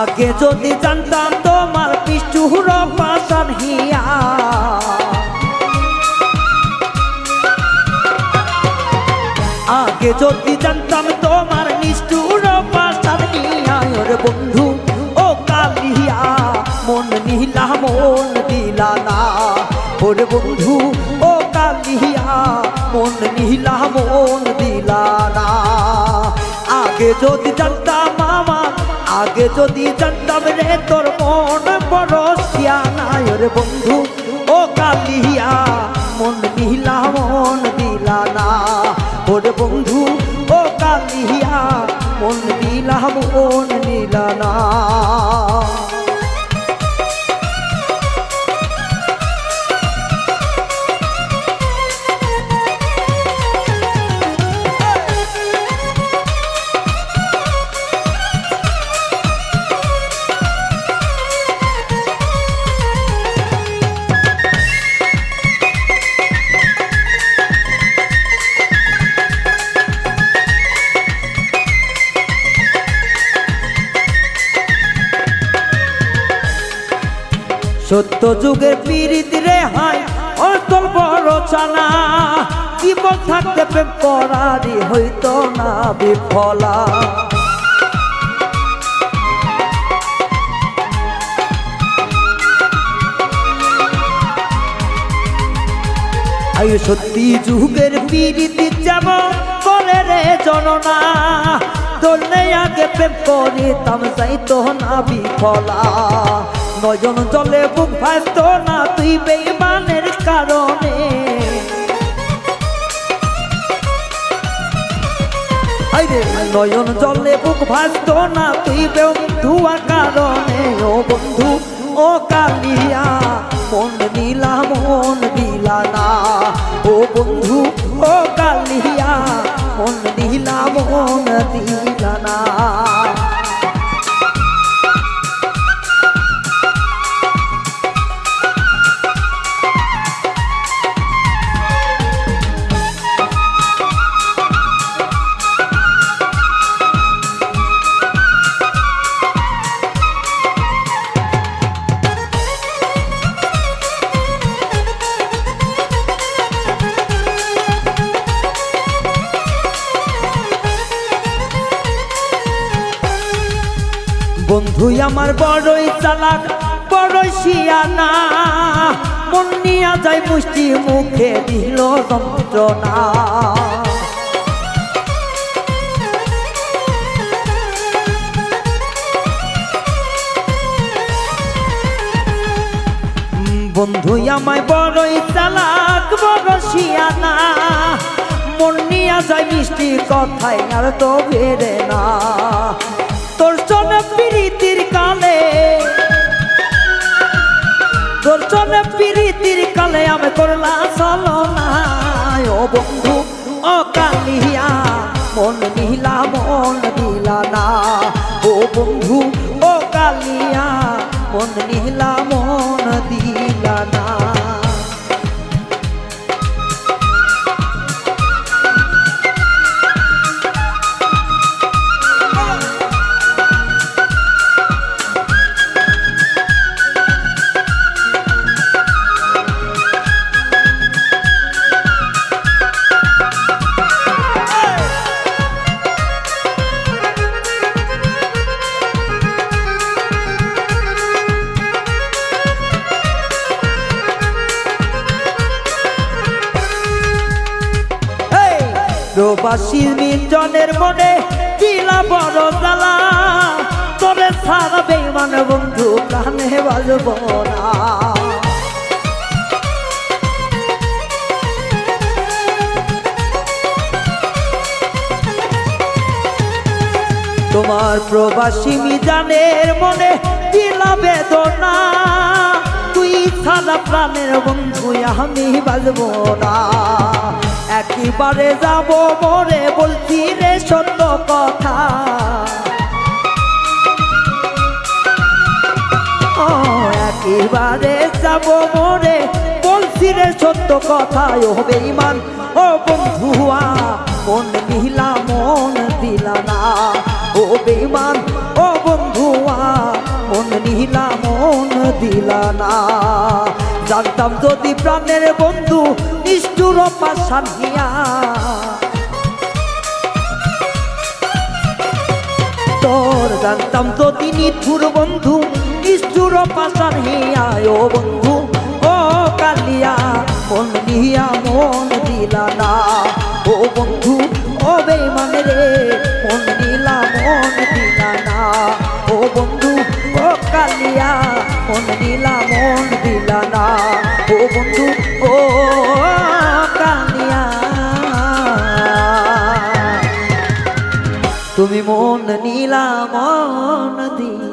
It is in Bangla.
আগে যদি জানতাম তোমার পিছুর পাশান হিয়া। আগে যদি জানতাম তোমার নিষ্ঠুর পাশান হিয়া বন্ধু ও কালিয়া মন নিলা মন দিলা না, ওরে বন্ধু ও কালিয়া মন নিলা মন দিলা না। আগে যদি জানতাম আগে যদি জানতাম রে তোর মন বড় শিয়ানায় রে বন্ধু, ও কালিয়া, মন মিলা মন দিলা না ওরে বন্ধু, ও কালিয়া, মন দিলা মন নিলা সত্য যুগের পীড়িত রে হাই অতল বড় চানা। জীবন থাকতে প্রেম করারি হইতো না বিফলা। সত্যি যুগের পীড়িতি যাব করে রে জননা ধরলে আগে প্রেম করে তাম যাইতো না বিফলা। নয়জন জলে বুক ভাসত না, তুই বেইমানের কারণে। নয়ন জলে বুক ভাসত না, তুই ধুয়া কারণে। ও বন্ধু, ও কালিয়া, মন দিলা মন দিলা না। বন্ধু আমার বড়ই চালাক, বড়ই শিয়ানা। মন নিয়া যায় মুষ্টি মুখে দিল যন্ত্রণা। বন্ধু আমায় বড়ই চালাক বড় শিয়ানা। মন নিয়া যায় মিষ্টি কথায় আর তো বেড়ে না। তোর জন্য প্রীতির কালে, তোর জন্য প্রীতির কালে আমি করলা চলো ও বন্ধু, ও কালিয়া, মন নিলা মন দিলা ও বন্ধু, ও কালিয়া, মন নিলা মন প্রবাসী নির্জনের মনে দিলা বড় জ্বালা। তোরে সারা বেমান বন্ধু প্রাণে বাজব না। তোমার প্রবাসী মিজানের মনে দিলা বেদনা। তুই সারা প্রাণের বন্ধু আমি বাজব না। একেবারে যাব মরে বলছি রে সত্য কথা। একেবারে যাব মরে বলছি রে সত্য কথা। ও বেঈমান, ও বন্ধুয়া মন দিলা মন দিলা না। ও বেঈমান, ও বন্ধুয়া দিলা মন দিলা না। জানতাম যদি প্রাণের বন্ধু নিষ্ঠুর পাশানিয়া তোর জানতাম যদি নিঠুর বন্ধু নিষ্ঠুর পাশান হিয়ায় ও বন্ধু, ও কালিয়া, মন নিয়া মন দিলা না। ও বন্ধু, ও বেমানে তুমি মন নীলা মন দিলা না